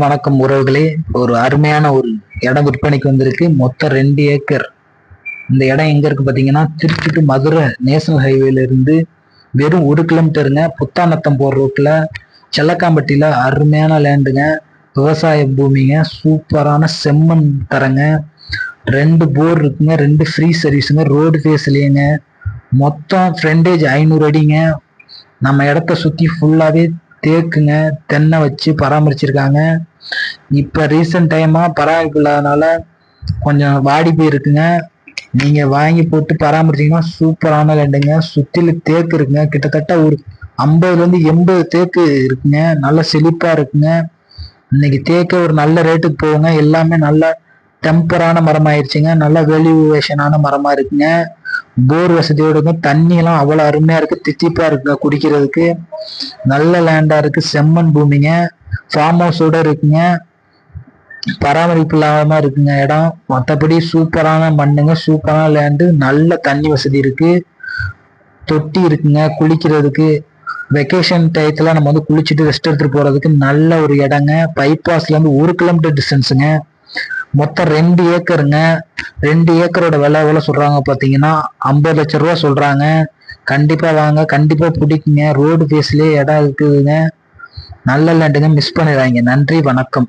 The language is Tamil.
அனைவருக்கும் வணக்கம் உறவுகளே. ஒரு அருமையான ஒரு இடம் விற்பனைக்கு வந்திருக்கு. மொத்தம் ரெண்டு ஏக்கர். இந்த இடம் எங்க இருக்கு பாத்தீங்கன்னா திருச்சி டு மதுரை நேஷனல் ஹைவேல இருந்து வெறும் ஒரு கிலோமீட்டருங்க. புத்தாநத்தம் போற ரோட்ல செல்லக்காம்பட்டியில அருமையான லேண்டுங்க. விவசாய பூமிங்க. சூப்பரான செம்மண் தரங்க. ரெண்டு போர் இருக்குங்க. ரெண்டு ஃப்ரீ சர்வீஸுங்க ரோடு ஃபேஸ்லேயுங்க மொத்தம் ஃப்ரெண்டேஜ் ஐநூறு அடிங்க. நம்ம இடத்த சுற்றி ஃபுல்லாகவே தேக்குங்க தென்னை வச்சு பராமரிச்சிருக்காங்க. இப்போ ரீசெண்ட் டைமாக பராமரிப்பில்லாதனால கொஞ்சம் வாடி போயிருக்குங்க. நீங்கள் வாங்கி போட்டு பராமரிச்சீங்கன்னா சூப்பரான லேண்டுங்க சுற்றிலும் தேக்கு இருக்குங்க. கிட்டத்தட்ட ஒரு ஐம்பதுலேருந்து எண்பது தேக்கு இருக்குங்க. நல்ல செழிப்பாக இருக்குங்க. இன்னைக்கு தேக்க ஒரு நல்ல ரேட்டுக்கு போகுங்க. எல்லாமே நல்ல டெம்பரான மரம் ஆயிடுச்சுங்க நல்ல வேல்யூவேஷனான மரமா இருக்குங்க. போர் வசதியோட இருக்கும் தண்ணி எல்லாம் அவ்வளவு அருமையா இருக்கு. தித்திப்பா இருக்குங்க குடிக்கிறதுக்கு நல்ல லேண்டா இருக்கு. செம்மண் பூமிங்க. ஃபார்ம் ஹவுஸோட இருக்குங்க. பராமரிப்பு இல்லாம இருக்குங்க இடம். மற்றபடி சூப்பரான மண்ணுங்க. சூப்பரான லேண்டு நல்ல தண்ணி வசதி இருக்கு. தொட்டி இருக்குங்க. குளிக்கிறதுக்கு வெக்கேஷன் டயத்துல நம்ம வந்து குளிச்சுட்டு ரெஸ்ட் எடுத்துட்டு போறதுக்கு நல்ல ஒரு இடங்க. பைபாஸ்ல இருந்து ஒரு கிலோமீட்டர் டிஸ்டன்ஸுங்க மொத்தம் ரெண்டு ஏக்கருங்க. ரெண்டு ஏக்கரோட விலை எவ்வளோ சொல்கிறாங்க பார்த்தீங்கன்னா ஐம்பது லட்சம் ரூபா சொல்கிறாங்க கண்டிப்பாக வாங்க கண்டிப்பாக பிடிக்குங்க. ரோடு ஃபேஸ்லேயே இடம் இருக்குதுங்க. நல்ல லேண்டுங்க மிஸ் பண்ணிடுறாங்க. நன்றி வணக்கம்.